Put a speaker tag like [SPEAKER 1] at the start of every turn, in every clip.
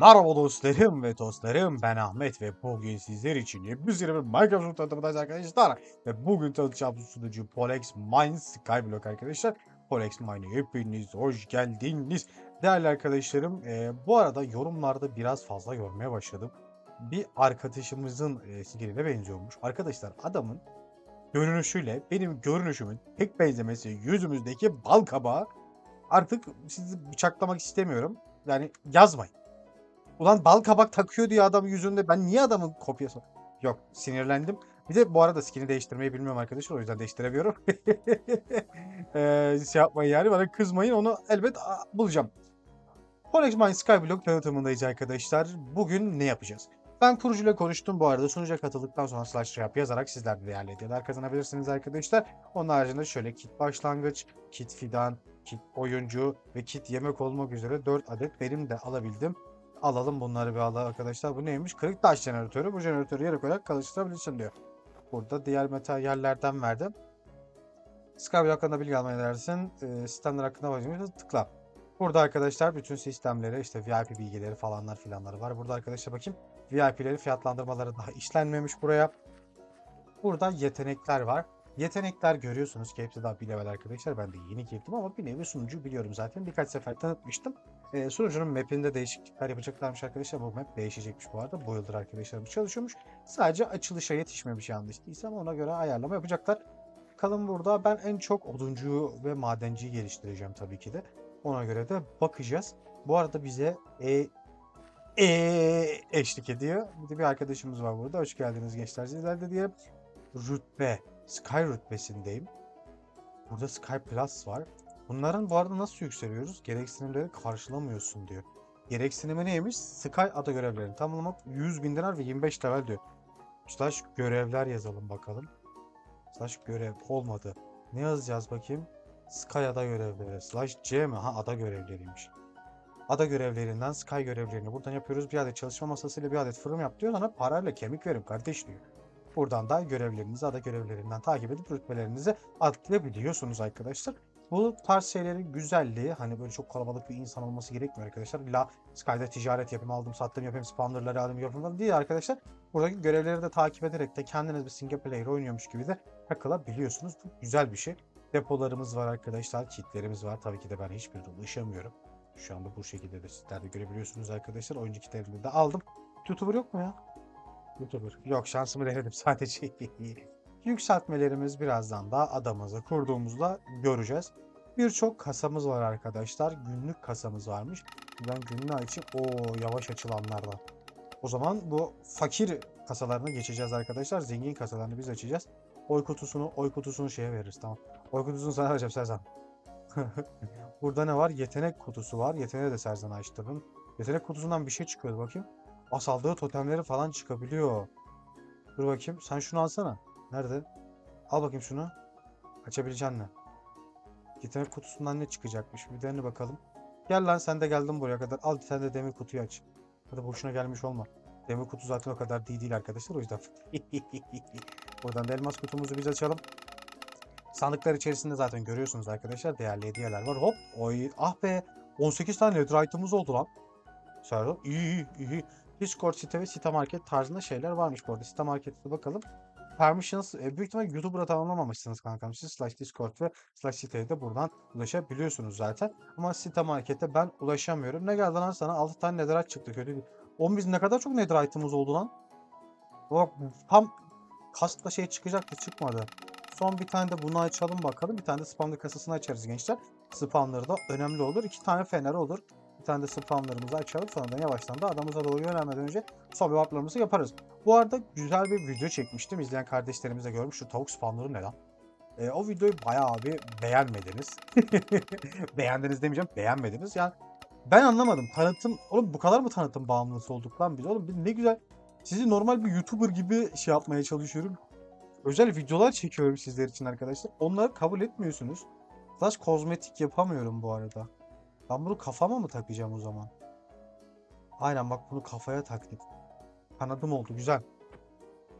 [SPEAKER 1] Merhaba dostlarım ve dostlarım ben Ahmet ve bugün sizler için yepyeni bir Minecraft tanıtımındayız arkadaşlar. Ve bugün tanıtacağımız sunucu Polex Mine Skyblock arkadaşlar. Polex Mine'e hepiniz hoş geldiniz. Değerli arkadaşlarım e, bu arada yorumlarda biraz fazla görmeye başladım. Bir arkadaşımızın e, skilline benziyormuş. Arkadaşlar adamın görünüşüyle benim görünüşümün tek benzemesi yüzümüzdeki bal kabağı artık sizi bıçaklamak istemiyorum. Yani yazmayın. Ulan bal kabak takıyor diye adam yüzünde. Ben niye adamın kopyası? Yok sinirlendim. Bir de bu arada skin'i değiştirmeyi bilmiyorum arkadaşlar. O yüzden değiştiremiyorum. ee, şey yapmayın yani. Bana kızmayın. Onu elbet bulacağım. Polex Mine Skyblock tanıtımındayız arkadaşlar. Bugün ne yapacağız? Ben kurucuyla konuştum bu arada. Sunucuya katıldıktan sonra slash yap yazarak sizler de değerli hediyeler kazanabilirsiniz arkadaşlar. Onun haricinde şöyle kit başlangıç, kit fidan, kit oyuncu ve kit yemek olmak üzere 4 adet benim de alabildim. Alalım bunları bir alalım arkadaşlar. Bu neymiş? Kırık taş jeneratörü. Bu jeneratörü yere koyarak çalıştırabilirsin diyor. Burada diğer materyallerden verdim. Skyblock hakkında bilgi almaya dersin. E, sistemler hakkında başlayınca tıkla. Burada arkadaşlar bütün sistemleri işte VIP bilgileri falanlar filanları var. Burada arkadaşlar bakayım. VIP'leri fiyatlandırmaları daha işlenmemiş buraya. Burada yetenekler var. Yetenekler görüyorsunuz ki hepsi daha bir level arkadaşlar. Ben de yeni girdim ama bir nevi sunucu biliyorum zaten. Birkaç sefer tanıtmıştım. Ee, sunucunun map'inde değişiklikler yapacaklarmış arkadaşlar. Bu map değişecekmiş bu arada. Bu yıldır arkadaşlarımız çalışıyormuş. Sadece açılışa yetişmemiş yanlış değilsem ona göre ayarlama yapacaklar. Bakalım burada ben en çok oduncuyu ve madenciyi geliştireceğim tabii ki de. Ona göre de bakacağız. Bu arada bize e, e eşlik ediyor. Bir de bir arkadaşımız var burada. Hoş geldiniz gençler. Sizler de diyelim. Rütbe. Sky rütbesindeyim. Burada Sky Plus var. Bunların bu arada nasıl yükseliyoruz? Gereksinimleri karşılamıyorsun diyor. Gereksinimi neymiş? Sky ada görevlerini tamamlamak 100 bin dinar ve 25 level diyor. Slash görevler yazalım bakalım. Slash görev olmadı. Ne yazacağız bakayım? Sky ada görevleri. Slash C mi? Ha ada görevleriymiş. Ada görevlerinden Sky görevlerini buradan yapıyoruz. Bir adet çalışma masasıyla bir adet fırın yap diyor. Sana parayla kemik verim kardeş diyor. Buradan da görevlerinizi ada görevlerinden takip edip rütbelerinizi atlayabiliyorsunuz arkadaşlar. Bu tarz şeylerin güzelliği hani böyle çok kalabalık bir insan olması gerekmiyor arkadaşlar. İlla Sky'da ticaret yapayım, aldım, sattım yapayım, spawnerları alayım yapayım falan değil arkadaşlar. Buradaki görevleri de takip ederek de kendiniz bir single player oynuyormuş gibi de takılabiliyorsunuz. Bu güzel bir şey. Depolarımız var arkadaşlar, kitlerimiz var. Tabii ki de ben hiçbirine ulaşamıyorum. Şu anda bu şekilde de sizler de görebiliyorsunuz arkadaşlar. Oyuncu kitlerini de aldım. YouTuber yok mu ya? YouTuber. Yok şansımı denedim sadece. Yükseltmelerimiz birazdan da adamızı kurduğumuzda göreceğiz. Birçok kasamız var arkadaşlar. Günlük kasamız varmış. Ben günlüğü için o yavaş açılanlardan. O zaman bu fakir kasalarına geçeceğiz arkadaşlar. Zengin kasalarını biz açacağız. Oy kutusunu, oy kutusunu şeye veririz tamam. Oy kutusunu sana vereceğim Serzan. Burada ne var? Yetenek kutusu var. Yeteneği de Serzan'a açtırdım. Yetenek kutusundan bir şey çıkıyordu bakayım. Asaldığı totemleri falan çıkabiliyor. Dur bakayım. Sen şunu alsana. Nerede? Al bakayım şunu. Açabilecek mi? Yetenek kutusundan ne çıkacakmış? Bir dene bakalım. Gel lan sen de geldin buraya kadar. Al sen de demir kutuyu aç. Hadi boşuna gelmiş olma. Demir kutu zaten o kadar değil değil arkadaşlar o yüzden. Buradan da elmas kutumuzu biz açalım. Sandıklar içerisinde zaten görüyorsunuz arkadaşlar değerli hediyeler var. Hop. Oy. Ah be. 18 tane netherite'ımız oldu lan. Serdar. İyi iyi iyi. Discord site ve site market tarzında şeyler varmış bu arada. Site markete bakalım. Permissions e, büyük ihtimalle YouTuber'a tamamlamamışsınız kankam. Siz slash Discord ve slash siteye de buradan ulaşabiliyorsunuz zaten. Ama site markete ben ulaşamıyorum. Ne geldi lan sana? 6 tane netherite çıktı. Kötü değil. Oğlum biz ne kadar çok netherite'ımız oldu lan. Bak tam kaskla şey çıkacaktı çıkmadı. Son bir tane de bunu açalım bakalım. Bir tane de spamlı kasasını açarız gençler. Spamları da önemli olur. İki tane fener olur. Bir tane de spamlarımızı açalım. Sonradan yavaştan da adamıza doğru yönelmeden önce son warplarımızı yaparız. Bu arada güzel bir video çekmiştim. İzleyen kardeşlerimiz de görmüş. Şu tavuk spamları ne lan? E, o videoyu bayağı bir beğenmediniz. Beğendiniz demeyeceğim. Beğenmediniz. Yani ben anlamadım. Tanıtım... Oğlum bu kadar mı tanıtım bağımlısı olduk lan biz? Oğlum biz ne güzel sizi normal bir YouTuber gibi şey yapmaya çalışıyorum. Özel videolar çekiyorum sizler için arkadaşlar. Onları kabul etmiyorsunuz. Slash kozmetik yapamıyorum bu arada. Ben bunu kafama mı takacağım o zaman? Aynen bak bunu kafaya taktım. Kanadım oldu güzel.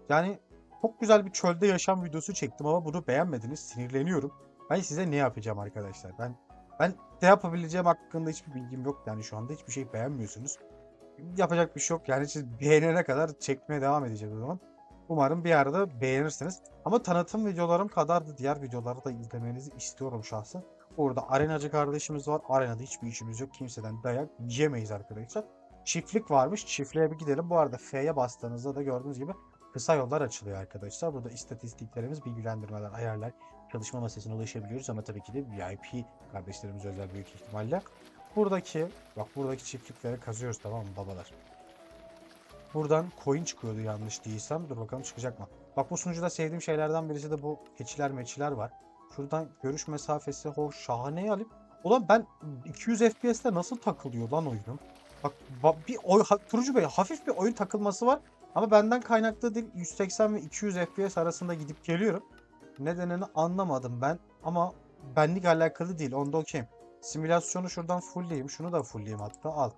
[SPEAKER 1] Yani çok güzel bir çölde yaşam videosu çektim ama bunu beğenmediniz. Sinirleniyorum. Ben size ne yapacağım arkadaşlar? Ben ben ne yapabileceğim hakkında hiçbir bilgim yok. Yani şu anda hiçbir şey beğenmiyorsunuz. yapacak bir şey yok. Yani siz beğenene kadar çekmeye devam edeceğiz o zaman. Umarım bir arada beğenirsiniz. Ama tanıtım videolarım kadar da diğer videoları da izlemenizi istiyorum şahsen. Burada arenacı kardeşimiz var. Arenada hiçbir işimiz yok. Kimseden dayak yemeyiz arkadaşlar. Çiftlik varmış. Çiftliğe bir gidelim. Bu arada F'ye bastığınızda da gördüğünüz gibi kısa yollar açılıyor arkadaşlar. Burada istatistiklerimiz, bilgilendirmeler, ayarlar, çalışma masasına ulaşabiliyoruz ama tabii ki de VIP kardeşlerimiz özel büyük ihtimalle. Buradaki, bak buradaki çiftlikleri kazıyoruz tamam mı babalar? Buradan coin çıkıyordu yanlış değilsem. Dur bakalım çıkacak mı? Bak bu sunucuda sevdiğim şeylerden birisi de bu keçiler meçiler var. Şuradan görüş mesafesi hoş şahane alayım. Ulan ben 200 FPS'te nasıl takılıyor lan oyunum? Bak ba- bir oy, ha, Turucu Bey hafif bir oyun takılması var. Ama benden kaynaklı değil 180 ve 200 FPS arasında gidip geliyorum. Nedenini anlamadım ben ama benlik alakalı değil onda okeyim. Simülasyonu şuradan fullleyeyim şunu da fullleyeyim hatta al.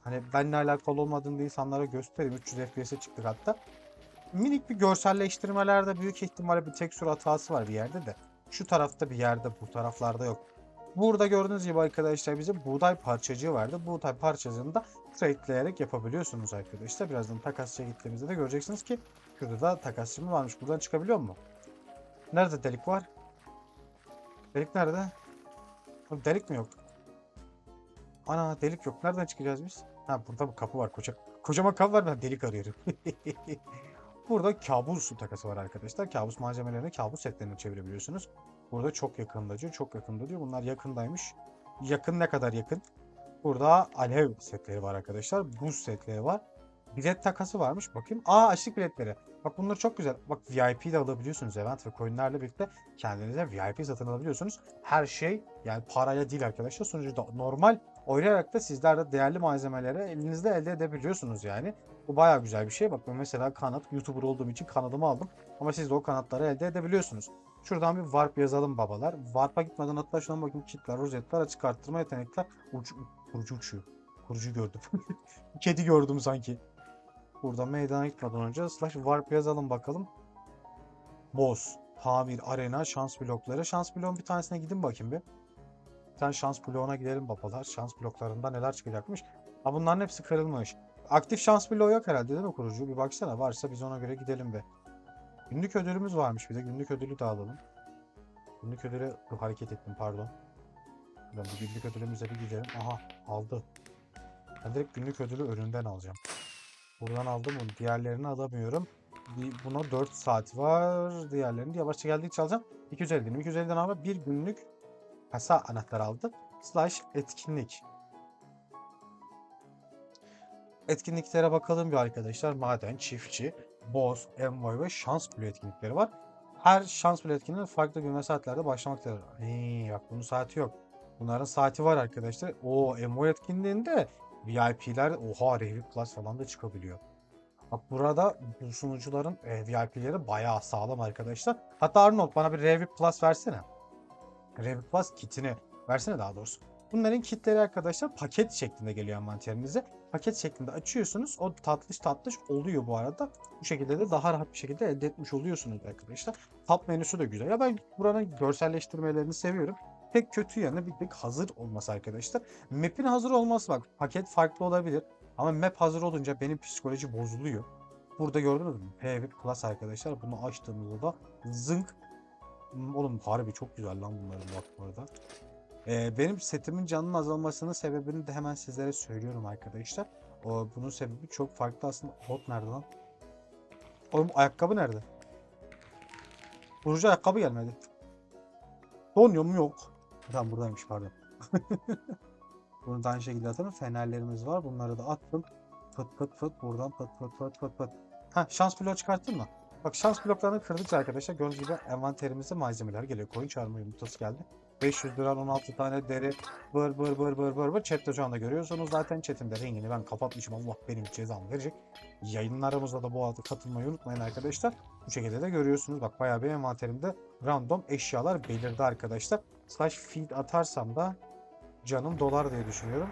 [SPEAKER 1] Hani benimle alakalı olmadığını insanlara göstereyim 300 FPS'e çıktık hatta. Minik bir görselleştirmelerde büyük ihtimalle bir tekstür hatası var bir yerde de. Şu tarafta bir yerde bu taraflarda yok. Burada gördüğünüz gibi arkadaşlar bize buğday parçacığı vardı. Buğday parçacığını da tradeleyerek yapabiliyorsunuz arkadaşlar. Birazdan takasçıya gittiğimizde de göreceksiniz ki şurada da takasçımız varmış. Buradan çıkabiliyor mu? Nerede delik var? Delik nerede? Delik mi yok? Ana delik yok. Nereden çıkacağız biz? Ha burada bir kapı var koca. Kocaman kapı var ben delik arıyorum. Burada kabus takası var arkadaşlar. Kabus malzemelerini kabus setlerine çevirebiliyorsunuz. Burada çok yakında diyor. Çok yakında diyor. Bunlar yakındaymış. Yakın ne kadar yakın? Burada alev setleri var arkadaşlar. Buz setleri var. Bilet takası varmış. Bakayım. Aa açlık biletleri. Bak bunlar çok güzel. Bak VIP de alabiliyorsunuz. Event ve coinlerle birlikte kendinize VIP satın alabiliyorsunuz. Her şey yani parayla değil arkadaşlar. Sonuçta normal oynayarak da sizler de değerli malzemeleri elinizde elde edebiliyorsunuz yani. Bu baya güzel bir şey. Bak ben mesela kanat YouTuber olduğum için kanadımı aldım. Ama siz de o kanatları elde edebiliyorsunuz. Şuradan bir warp yazalım babalar. Warp'a gitmeden hatta şuna bakayım kitler, rozetler, açık arttırma yetenekler. Ucu, kurucu uçuyor. Kurucu gördüm. Kedi gördüm sanki. Burada meydana gitmeden önce slash warp yazalım bakalım. Boss, tamir, arena, şans blokları. Şans bloğun bir tanesine gidin bakayım bir. Bir tane şans bloğuna gidelim babalar. Şans bloklarında neler çıkacakmış. Ha bunların hepsi kırılmış. Aktif şans bloğu yok herhalde değil mi kurucu? Bir baksana varsa biz ona göre gidelim be. Günlük ödülümüz varmış bir de günlük ödülü de alalım. Günlük ödülü Dur, hareket ettim pardon. Ben bu günlük ödülümüze bir gidelim. Aha aldı. Ben direkt günlük ödülü önünden alacağım. Buradan aldım bunu. Diğerlerini alamıyorum. Bir, buna 4 saat var. Diğerlerini yavaşça geldikçe alacağım. 250 dinim. 250'den ama bir günlük kasa anahtar aldı. Slash etkinlik. Etkinliklere bakalım bir arkadaşlar. Maden, çiftçi, boss, envoy ve şans bloğu etkinlikleri var. Her şans bloğu etkinliği farklı gün ve saatlerde başlamaktadır. Hii, bak bunun saati yok. Bunların saati var arkadaşlar. O envoy etkinliğinde VIP'ler oha Revit Plus falan da çıkabiliyor. Bak burada bu sunucuların e, VIP'leri bayağı sağlam arkadaşlar. Hatta Arnold bana bir Revit Plus versene. Revit Plus kitini versene daha doğrusu. Bunların kitleri arkadaşlar paket şeklinde geliyor envanterinize. Paket şeklinde açıyorsunuz. O tatlış tatlış oluyor bu arada. Bu şekilde de daha rahat bir şekilde elde etmiş oluyorsunuz arkadaşlar. Tab menüsü de güzel. Ya ben buranın görselleştirmelerini seviyorum. Tek kötü yanı bir tek hazır olması arkadaşlar. Map'in hazır olması bak paket farklı olabilir. Ama map hazır olunca benim psikoloji bozuluyor. Burada gördünüz mü? P1 Plus arkadaşlar. Bunu açtığımızda da zınk. Oğlum harbi çok güzel lan bunların bak bu arada. Ee, benim setimin canının azalmasının sebebini de hemen sizlere söylüyorum arkadaşlar. O, bunun sebebi çok farklı aslında. Bot nerede lan? Oğlum ayakkabı nerede? Vurucu ayakkabı gelmedi. Donuyor mu yok. Tamam buradaymış pardon. Bunu da aynı şekilde atalım. Fenerlerimiz var. Bunları da attım. Pıt pıt pıt buradan pıt pıt pıt pıt pıt. Ha şans bloğu çıkarttın mı? Bak şans bloklarını kırdıkça arkadaşlar gördüğünüz gibi envanterimize malzemeler geliyor. Coin çağırma yumurtası geldi. 500 lira 16 tane deri bır bır bır bır bır bır chatte şu anda görüyorsunuz zaten chatimde rengini ben kapatmışım Allah benim cezamı verecek. Yayınlarımıza da bu arada katılmayı unutmayın arkadaşlar. Bu şekilde de görüyorsunuz bak bayağı bir envanterimde random eşyalar belirdi arkadaşlar. Slash feed atarsam da canım dolar diye düşünüyorum.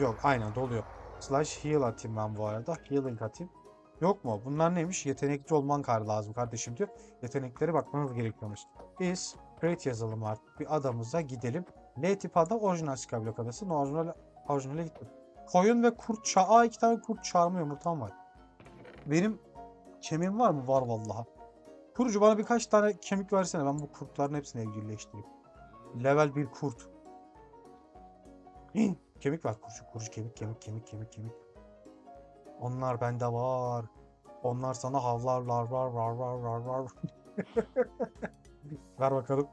[SPEAKER 1] Yok aynen doluyor. Slash heal atayım ben bu arada. Healing atayım. Yok mu? Bunlar neymiş? Yetenekli olman kar lazım kardeşim diyor. Yeteneklere bakmanız gerekiyormuş. Biz create yazalım artık. Bir adamıza gidelim. L tip adam orijinal Skyblock adası. Orijinal, orijinale gittim. koyun ve kurt ça Aa iki tane kurt çağırma yumurtam var. Benim kemiğim var mı? Var vallahi. Kurucu bana birkaç tane kemik versene. Ben bu kurtların hepsini evcilleştireyim. Level 1 kurt. Hii, kemik var kurucu. Kurucu kemik kemik kemik kemik kemik. Onlar bende var. Onlar sana havlarlar var var var var var. Ver bakalım.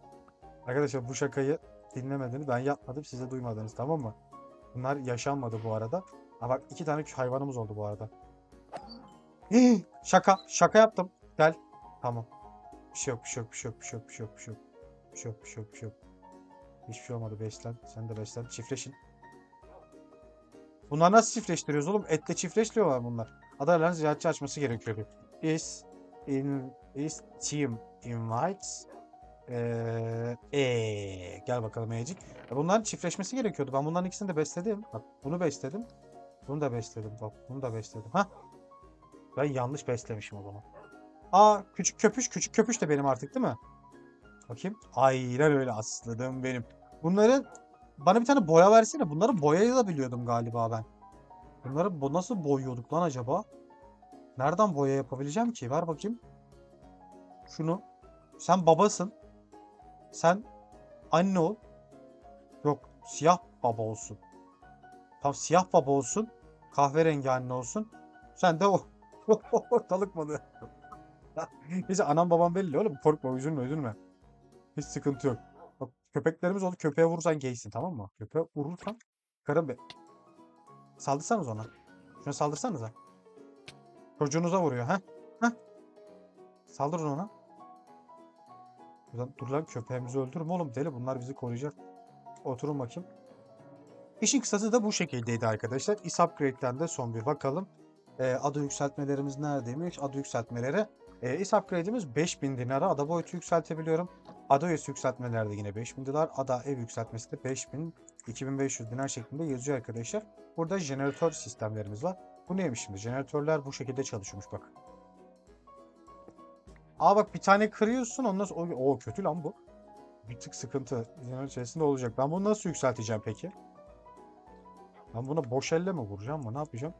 [SPEAKER 1] Arkadaşlar bu şakayı dinlemediniz. Ben yapmadım. Siz de duymadınız tamam mı? Bunlar yaşanmadı bu arada. Ha bak iki tane hayvanımız oldu bu arada. Şaka. Şaka yaptım. Gel. Tamam. Bir şey yok, bir şey yok, bir şey yok, bir şey yok, bir şey yok, bir şey yok. Bir şey yok, bir şey yok, bir şey yok. Hiçbir şey olmadı. Beslen. Sen de beslen. Çiftleşin. Bunlar nasıl çiftleştiriyoruz oğlum? Etle çiftleştiriyorlar bunlar. Adalarının ziyaretçi açması gerekiyor. Is in is team invites ee, ee, gel bakalım Magic. Bunların çiftleşmesi gerekiyordu. Ben bunların ikisini de besledim. Bak bunu besledim. Bunu da besledim. Bak bunu da besledim. Ha? Ben yanlış beslemişim o zaman. Aa küçük köpüş. Küçük köpüş de benim artık değil mi? Bakayım. Aynen öyle aslanım benim. Bunların bana bir tane boya versene. Bunları boyayla biliyordum galiba ben. Bunları bu nasıl boyuyorduk lan acaba? Nereden boya yapabileceğim ki? Ver bakayım. Şunu. Sen babasın. Sen anne ol. Yok siyah baba olsun. Tam siyah baba olsun. Kahverengi anne olsun. Sen de o. Ortalık malı. Neyse anam babam belli oğlum. Korkma üzülme üzülme. Hiç sıkıntı yok. Bak köpeklerimiz oldu. Köpeğe vurursan geysin tamam mı? Köpeğe vurursan karın be. Saldırsanız ona. Şuna saldırsanıza. Çocuğunuza vuruyor ha? Ha? Saldırın ona. Buradan dur lan köpeğimizi öldürme oğlum deli bunlar bizi koruyacak. Oturun bakayım. İşin kısası da bu şekildeydi arkadaşlar. Is Upgrade'den de son bir bakalım. Ee, adı yükseltmelerimiz neredeymiş? Adı yükseltmeleri. Ee, is Upgrade'imiz 5000 dinara. Ada boyutu yükseltebiliyorum. Ada üyesi yükseltmelerde yine 5000 dinar. Ada ev yükseltmesi de 5000 2500 dinar şeklinde yazıyor arkadaşlar. Burada jeneratör sistemlerimiz var. Bu neymiş şimdi? Jeneratörler bu şekilde çalışıyormuş bak. Aa bak bir tane kırıyorsun ondan sonra... O, o kötü lan bu. Bir tık sıkıntı. Jeneratör içerisinde olacak. Ben bunu nasıl yükselteceğim peki? Ben buna boş elle mi vuracağım mı? Ne yapacağım?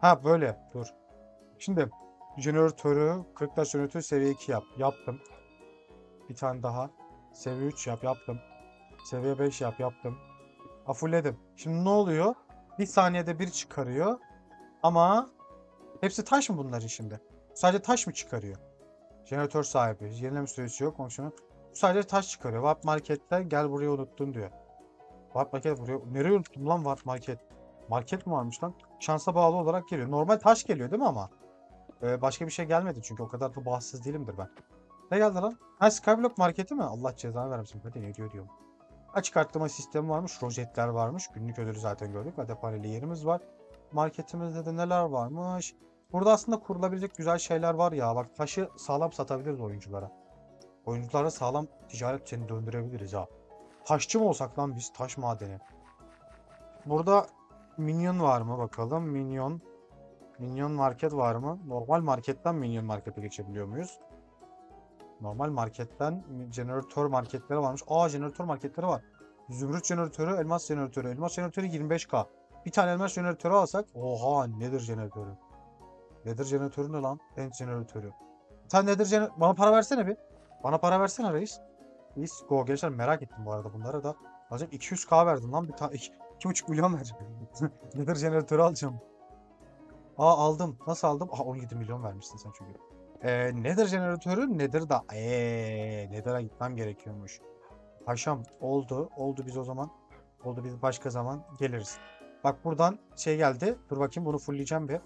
[SPEAKER 1] Ha böyle. Dur. Şimdi jeneratörü 40 taş jeneratörü seviye 2 yap. Yaptım. Bir tane daha. Seviye 3 yap. Yaptım. Seviye 5 yap. Yaptım. Afulledim. Şimdi ne oluyor? Bir saniyede bir çıkarıyor. Ama hepsi taş mı bunların şimdi? Sadece taş mı çıkarıyor? Jeneratör sahibi. Yenileme süresi yok. Fonksiyonu. Sadece taş çıkarıyor. Warp markette gel buraya unuttun diyor. Warp market buraya. Nereye unuttum lan Warp market? Market mi varmış lan? Şansa bağlı olarak geliyor. Normal taş geliyor değil mi ama? Ee, başka bir şey gelmedi çünkü o kadar da bahtsız değilimdir ben. Ne geldi lan? Ha Skyblock marketi mi? Allah cezanı vermesin. Hadi ne diyor diyorum. Açık arttırma sistemi varmış. Rojetler varmış. Günlük ödülü zaten gördük. Vade paneli yerimiz var. Marketimizde de neler varmış? Burada aslında kurulabilecek güzel şeyler var ya. Bak taşı sağlam satabiliriz oyunculara. Oyunculara sağlam ticaret seni döndürebiliriz ha. Taşçı mı olsak lan biz taş madeni? Burada minyon var mı bakalım. Minyon. Minyon market var mı? Normal marketten minyon markete geçebiliyor muyuz? Normal marketten jeneratör marketleri varmış. Aa jeneratör marketleri var. Zümrüt jeneratörü, elmas jeneratörü. Elmas jeneratörü 25k. Bir tane elmas jeneratörü alsak. Oha nedir jeneratörü? Nedir jeneratörü ne lan? End jeneratörü. Sen nedir jeneratörü? Bana para versene bir. Bana para versene reis. Reis go gençler merak ettim bu arada bunlara da. Alacağım 200k verdim lan bir tane 2,5 milyon vereceğim. nedir jeneratörü alacağım. Aa aldım. Nasıl aldım? Aa 17 milyon vermişsin sen çünkü. Ee, Nether jeneratörü Nether da ee, Nether'a gitmem gerekiyormuş. Paşam oldu. Oldu biz o zaman. Oldu biz başka zaman geliriz. Bak buradan şey geldi. Dur bakayım bunu fullleyeceğim bir.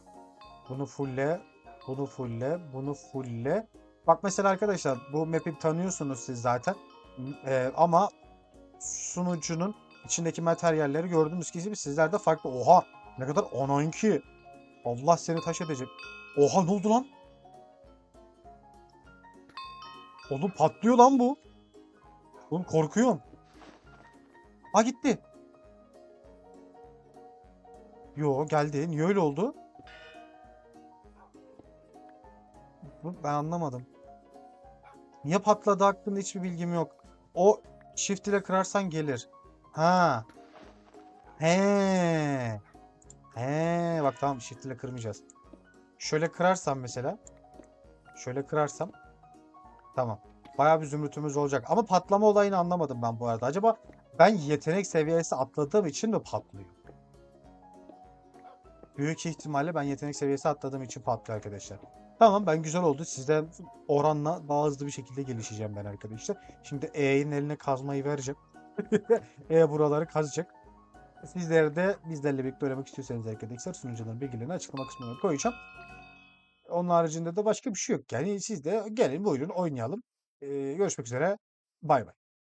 [SPEAKER 1] Bunu fulle. Bunu fulle. Bunu fulle. Bak mesela arkadaşlar bu map'i tanıyorsunuz siz zaten. Ee, ama sunucunun içindeki materyalleri gördüğünüz gibi sizlerde farklı. Oha ne kadar 12. Allah seni taş edecek. Oha ne oldu lan? Oğlum patlıyor lan bu. Oğlum korkuyorum. Ha gitti. Yo geldi. Niye öyle oldu? Ben anlamadım. Niye patladı hakkında hiçbir bilgim yok. O shift ile kırarsan gelir. Ha. He. He. Bak tamam shift ile kırmayacağız. Şöyle kırarsam mesela. Şöyle kırarsam. Tamam. Bayağı bir zümrütümüz olacak. Ama patlama olayını anlamadım ben bu arada. Acaba ben yetenek seviyesi atladığım için mi patlıyor? Büyük ihtimalle ben yetenek seviyesi atladığım için patlıyor arkadaşlar. Tamam ben güzel oldu. Sizden oranla daha hızlı bir şekilde gelişeceğim ben arkadaşlar. Şimdi E'nin eline kazmayı vereceğim. e buraları kazacak. Sizler de bizlerle birlikte oynamak istiyorsanız arkadaşlar sunucuların bilgilerini açıklama kısmına koyacağım. Onun haricinde de başka bir şey yok. Yani siz de gelin buyurun oynayalım. Ee, görüşmek üzere. Bay bay.